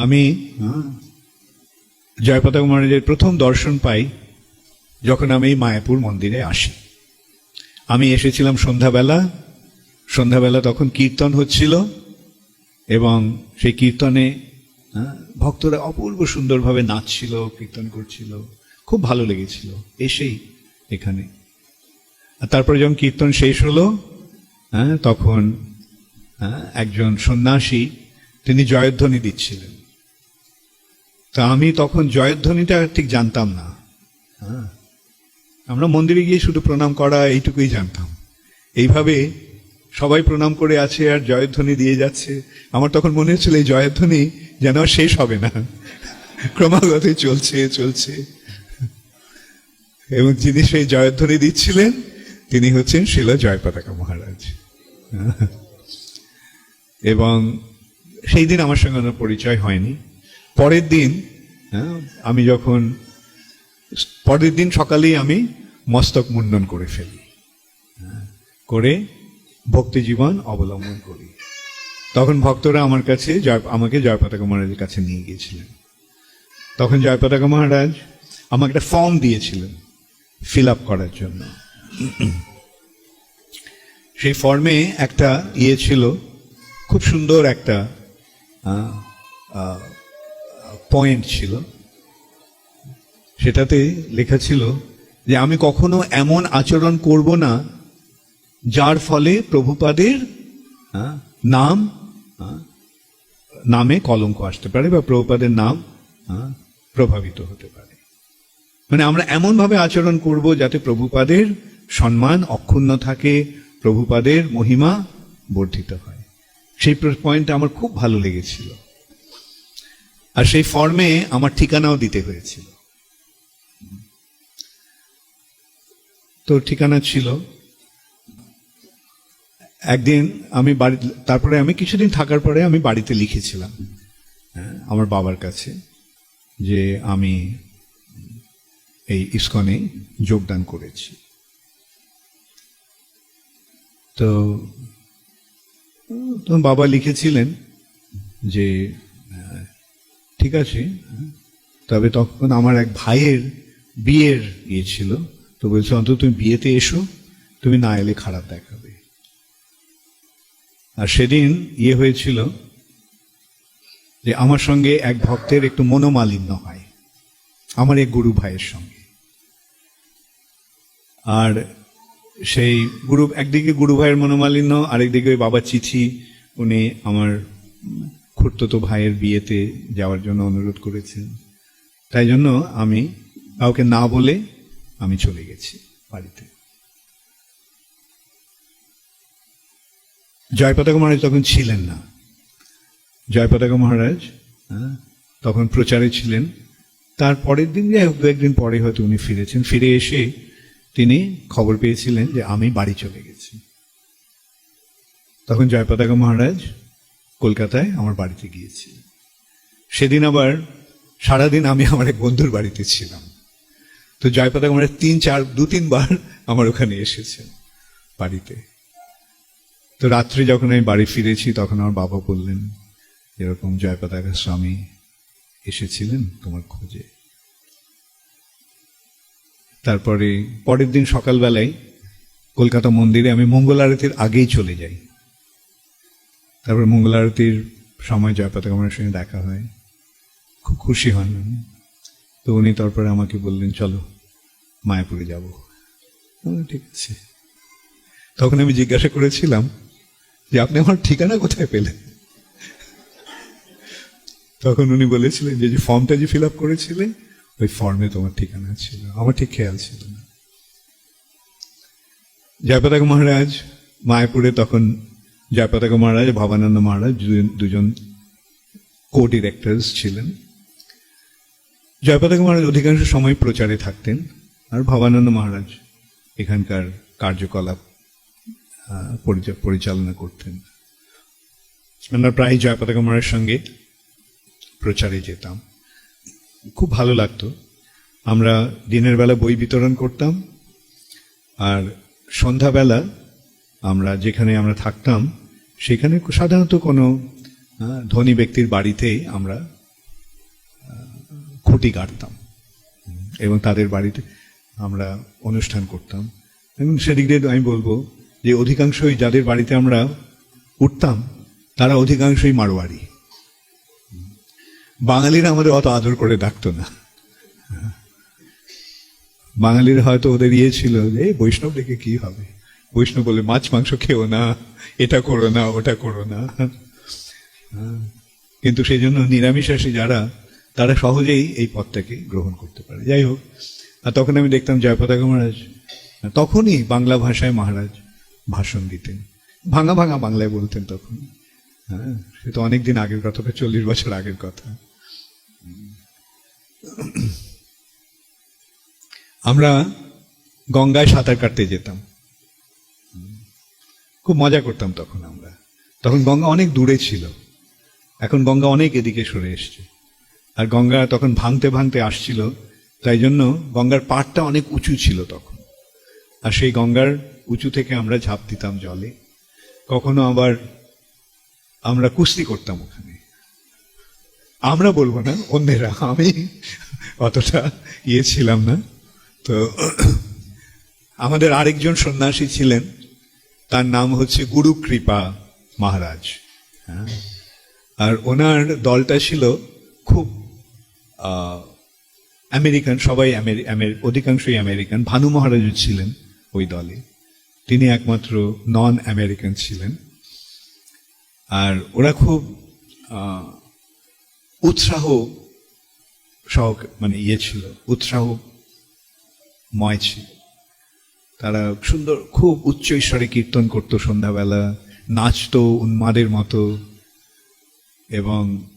আমি জয়পতাকা মহারাজের প্রথম দর্শন পাই যখন আমি মায়াপুর মন্দিরে আসি। আমি এসেছিলাম সন্ধ্যাবেলা। সন্ধ্যাবেলা তখন কীর্তন হচ্ছিল এবং সেই কীর্তনে ভক্তরা অপূর্ব সুন্দরভাবে নাচছিল, কীর্তন করছিল। খুব ভালো লেগেছিল এসেই এখানে। তারপরে যখন কীর্তন শেষ হলো হ্যাঁ তখন একজন সন্ন্যাসী তিনি জয়ধ্বনি দিচ্ছিলেন। তা আমি তখন জয়ধ্বনিটা ঠিক জানতাম না। হ্যাঁ। আমরা মন্দিরে গিয়ে শুধু প্রণাম করা এইটুকুই জানতাম। এইভাবে সবাই প্রণাম করে আছে আর জয়ধ্বনি দিয়ে যাচ্ছে। আমার তখন মনে হচ্ছিল এই জয়ধ্বনি যেন শেষ হবে না। ক্রমাগত চলছে চলছে। এবং যিনি সেই জয়ধ্বনি দিচ্ছিলেন, তিনি হচ্ছেন শিল জয় পতাকা মহারাজ এবং সেই দিন আমার সঙ্গে পরিচয় হয়নি। পরের দিন হ্যাঁ, আমি যখন পরের দিন সকালেই আমি মস্তক মুন্ডন করে ফেলি হ্যাঁ, করে ভক্তি জীবন অবলম্বন করি। তখন ভক্তরা আমার কাছে জয় আমাকে জয়পতাকা মহারাজের কাছে নিয়ে গিয়েছিলেন। তখন জয়পতাকা মহারাজ আমাকে একটা ফর্ম দিয়েছিলেন ফিল আপ করার জন্য। সেই ফর্মে একটা ইয়ে ছিল খুব সুন্দর একটা পয়েন্ট ছিল, সেটাতে লেখা ছিল যে আমি কখনো এমন আচরণ করব না যার ফলে প্রভুপাদের নাম নামে কলঙ্ক আসতে পারে বা প্রভুপাদের নাম প্রভাবিত হতে পারে। মানে আমরা এমনভাবে আচরণ করব যাতে প্রভুপাদের সম্মান অক্ষুণ্ণ থাকে, প্রভুপাদের মহিমা বর্ধিত হয়। সেই পয়েন্টটা আমার খুব ভালো লেগেছিল। আর সেই ফর্মে আমার ঠিকানাও দিতে হয়েছিল তো ঠিকানা ছিল। একদিন আমি বাড়ি তারপরে আমি কিছুদিন থাকার পরে আমি বাড়িতে লিখেছিলাম হ্যাঁ, আমার বাবার কাছে যে আমি এই ইস্কনে যোগদান করেছি। তো তখন বাবা লিখেছিলেন যে ঠিক আছে। তবে তখন আমার এক ভাইয়ের বিয়ের ইয়ে ছিল। তো বলছে, অন্তত তুমি বিয়েতে এসো, তুমি না এলে খারাপ দেখাবে। আর সেদিন ইয়ে হয়েছিল যে, আমার সঙ্গে এক ভক্তের একটু মনোমালিন্য হয়, আমার এক গুরু ভাইয়ের সঙ্গে। আর সেই গুরু, একদিকে গুরু ভাইয়ের মনোমালিন্য, আরেকদিকে ওই বাবা চিঠি, উনি আমার খুঁড়তো ভাইয়ের বিয়েতে যাওয়ার জন্য অনুরোধ করেছেন। তাই জন্য আমি কাউকে না বলে আমি চলে গেছি বাড়িতে। জয়পতাকা মহারাজ তখন ছিলেন না। জয়পতাকা মহারাজ হ্যাঁ, তখন প্রচারে ছিলেন। তার পরের দিন যাই হোক দু একদিন পরে হয়তো উনি ফিরেছেন। ফিরে এসে তিনি খবর পেয়েছিলেন যে আমি বাড়ি চলে গেছি। তখন জয়পতাকা মহারাজ কলকাতায় আমার বাড়িতে গিয়েছি সেদিন আবার সারাদিন আমি আমার এক বন্ধুর বাড়িতে ছিলাম। তো জয়পাতা মহারাজ তিন, চার, দু তিনবার আমার ওখানে এসেছেন বাড়িতে। তো রাত্রে যখন আমি বাড়ি ফিরেছি, তখন আমার বাবা বললেন, এরকম জয়পতাকা স্বামী এসেছিলেন তোমার খোঁজে। তারপরে পরের দিন সকালবেলায় কলকাতা মন্দিরে আমি মঙ্গল আরতির আগেই চলে যাই। তারপর মঙ্গল আরতির সময় জয়পতাকা আমার সঙ্গে দেখা হয়। খুব খুশি হন উনি। তো উনি তারপরে আমাকে বললেন, চলো, মায়াপুরে যাব। ঠিক আছে। তখন আমি জিজ্ঞাসা করেছিলাম যে, আপনি আমার ঠিকানা কোথায় পেলেন? তখন উনি বলেছিলেন যে যে ফর্মটা যে ফিল আপ করেছিলে ওই ফর্মে তোমার ঠিকানা ছিল। আমার ঠিক খেয়াল ছিল না। জয়পতাকা মহারাজ মায়াপুরে তখন জয়পতাকা মহারাজ, ভবানন্দ মহারাজ দুজন- কো ডিরেক্টরস ছিলেন। জয়পতাকা মহারাজ অধিকাংশ সময় প্রচারে থাকতেন আর ভবানন্দ মহারাজ এখানকার কার্যকলাপ পরিচালনা করতেন। আমরা প্রায় জয়পতাকা মহারাজের সঙ্গে প্রচারে যেতাম। খুব ভালো লাগতো। আমরা দিনের বেলা বই বিতরণ করতাম আর সন্ধ্যাবেলা আমরা যেখানে আমরা থাকতাম সেখানে সাধারণত কোনো ধনী ব্যক্তির বাড়িতেই আমরা খুঁটি কাটতাম। এবং তাদের বাড়িতে আমরা অনুষ্ঠান করতাম। এবং সেদিক দিয়ে আমি বলব যে অধিকাংশই যাদের বাড়িতে আমরা উঠতাম, তারা অধিকাংশই মারোয়ারি। বাঙালিরা আমাদের অত আদর করে ডাকতো না। বাঙালির হয়তো ওদের ইয়ে ছিল যে বৈষ্ণব ডেকে কি হবে? বৈষ্ণব বলে মাছ, মাংস খেও না, এটা করো না, ওটা করো না। কিন্তু সেই জন্য নিরামিষাসী যারা, তারা সহজেই এই পথটাকে গ্রহণ করতে পারে। যাই হোক, আর তখন আমি দেখতাম জয়পতাকা মহারাজ, তখনই বাংলা ভাষায় মহারাজ ভাষণ দিতেন। ভাঙা ভাঙা বাংলায় বলতেন তখন। হ্যাঁ সে তো অনেকদিন আগের কথা চল্লিশ বছর আগের কথা। আমরা গঙ্গায় সাঁতার কাটতে যেতাম। খুব মজা করতাম তখন আমরা। তখন গঙ্গা অনেক দূরে ছিল। এখন গঙ্গা অনেক এদিকে সরে এসছে। আর গঙ্গা তখন ভাঙতে ভাঙতে আসছিল, তাই জন্য গঙ্গার পাড়টা অনেক উঁচু ছিল তখন। আর সেই গঙ্গার উঁচু থেকে আমরা ঝাঁপ দিতাম জলে। কখনো আবার আমরা কুস্তি করতাম ওখানে। আমরা বলব না, অন্যেরা, আমি অতটা ইয়ে ছিলাম না। তো আমাদের আরেকজন সন্ন্যাসী ছিলেন তার নাম হচ্ছে গুরু কৃপা মহারাজ। হ্যাঁ? আর ওনার দলটা ছিল খুব আমেরিকান, সবাই অধিকাংশই আমেরিকান। ভানু মহারাজও ছিলেন ওই দলে। তিনি একমাত্র নন আমেরিকান ছিলেন। আর ওরা খুব উৎসাহ সহ মানে ইয়ে ছিল উৎসাহ ময় ছিল। তারা সুন্দর, খুব উচ্চ ঈশ্বরে কীর্তন করতো সন্ধ্যাবেলা, নাচতো উন্মাদের মতো। এবং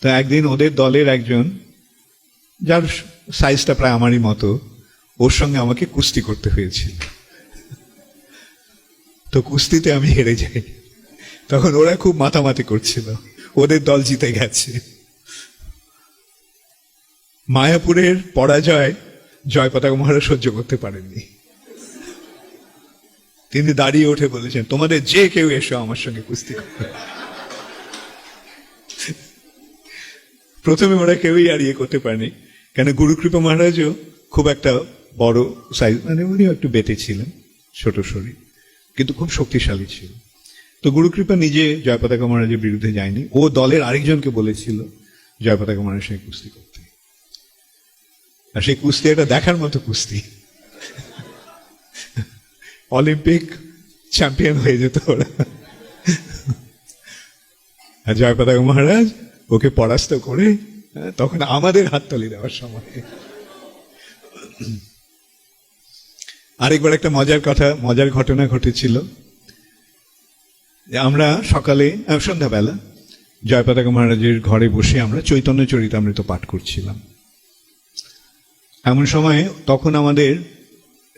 তা একদিন ওদের দলের একজন, যার সাইজটা প্রায় আমারই মতো, ওর সঙ্গে আমাকে কুস্তি করতে হয়েছিল। তো কুস্তিতে আমি হেরে যাই। তখন ওরা খুব মাতামাতি করছিল। ওদের দল জিতে গেছে। মায়াপুরের পরাজয় জয় পতাকা মহারাজ সহ্য করতে পারেননি। তিনি দাঁড়িয়ে উঠে বলেছেন, তোমাদের যে কেউ এসো আমার সঙ্গে কুস্তি প্রথমে ওরা কেউই আর ইয়ে করতে পারেনি। কেন গুরুকৃপা মহারাজও খুব একটা বড় সাইজ মানে উনিও একটু বেটে ছিলেন, ছোট শরীর, কিন্তু খুব শক্তিশালী ছিল। তো গুরুকৃপা নিজে জয়পতাকা মহারাজের বিরুদ্ধে যায়নি। ও দলের আরেকজনকে বলেছিল জয়পতাকা মহারাজের সঙ্গে কুস্তি করতে। আর সেই কুস্তি একটা দেখার মতো কুস্তি। অলিম্পিক চ্যাম্পিয়ন হয়ে যেত ওরা। জয়পতাকা মহারাজ ওকে পরাস্ত করে হ্যাঁ, তখন আমাদের হাততালি দেওয়ার সময়। আরেকবার একটা মজার কথা মজার ঘটনা ঘটেছিল। আমরা সকালে সন্ধ্যাবেলা জয়পতাকা মহারাজের ঘরে বসে আমরা চৈতন্য চরিতামৃত পাঠ করছিলাম। এমন সময় তখন আমাদের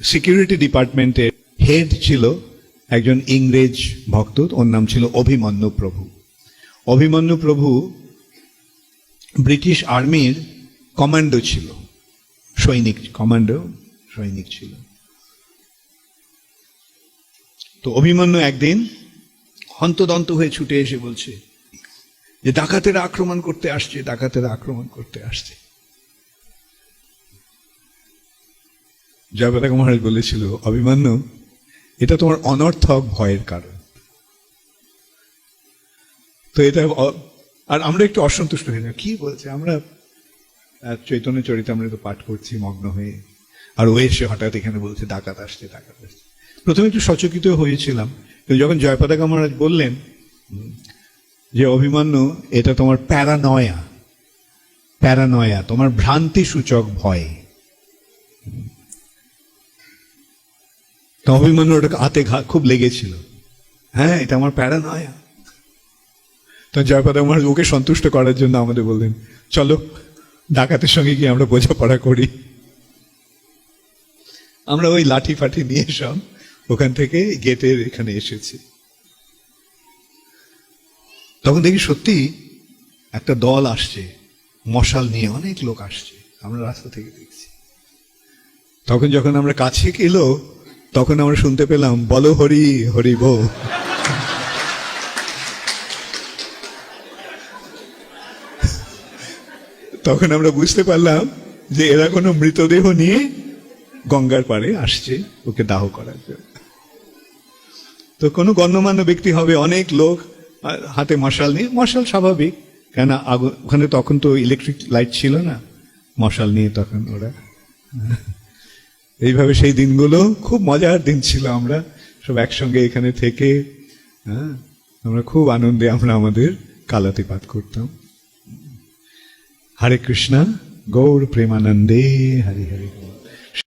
সিকিউরিটি ডিপার্টমেন্টের হেড ছিল একজন ইংরেজ ভক্ত, ওর নাম ছিল অভিমন্যু প্রভু। অভিমন্যু প্রভু ব্রিটিশ আর্মির কমান্ডো ছিল, সৈনিক, কমান্ডো সৈনিক ছিল। তো অভিমন্যু একদিন হন্তদন্ত হয়ে ছুটে এসে বলছে যে, ডাকাতেরা আক্রমণ করতে আসছে, ডাকাতেরা আক্রমণ করতে আসছে। জয়পতাকা মহারাজ বলেছিল, অভিমান্যু এটা তোমার অনর্থক ভয়ের কারণ। তো এটা আর আমরা একটু অসন্তুষ্ট হয়ে যাই কি বলছে? আমরা চৈতন্য আহ, চৈতন্য চরিতামৃত পাঠ করছি মগ্ন হয়ে। আর ও এসে হঠাৎ এখানে বলছে ডাকাত আসছে ডাকাত আসছে। প্রথমে একটু সচকিত হয়েছিলাম কিন্তু যখন জয়পতাকা মহারাজ বললেন যে অভিমান্যু এটা তোমার প্যারানয়া। প্যারানয়া তোমার ভ্রান্তি সূচক ভয়। তো অভিমান্যু ওটা হাতে খুব লেগেছিল। হ্যাঁ এটা আমার প্যারানয়া। তো জয়পতাকা মহারাজ ওকে সন্তুষ্ট করার জন্য আমাদের বললেন চলো ডাকাতের সঙ্গে গিয়ে আমরা বোঝাপড়া করি। আমরা ওই লাঠি ফাঠি নিয়ে সব ওখান থেকে গেটের এখানে এসেছি। তখন দেখি সত্যি একটা দল আসছে মশাল নিয়ে অনেক লোক আসছে আমরা রাস্তা থেকে দেখছি। তখন যখন আমরা কাছে এলো তখন আমরা শুনতে পেলাম, বলো হরি হরি বো। তখন আমরা বুঝতে পারলাম যে এরা কোনো মৃতদেহ নিয়ে গঙ্গার পাড়ে আসছে, ওকে দাহ করার জন্য। তো কোনো গণ্যমান্য ব্যক্তি হবে, অনেক লোক হাতে মশাল নিয়ে, মশাল স্বাভাবিক কেন আগুন ওখানে তখন তো ইলেকট্রিক লাইট ছিল না, মশাল নিয়ে তখন ওরা এইভাবে সেই দিনগুলো, খুব মজার দিন ছিল আমরা, সব একসঙ্গে এখানে থেকে হ্যাঁ আমরা খুব আনন্দে আমরা আমাদের কালাতিপাত করতাম হরে কৃষ্ণা, গৌর প্রেমানন্দে, হরি হরি।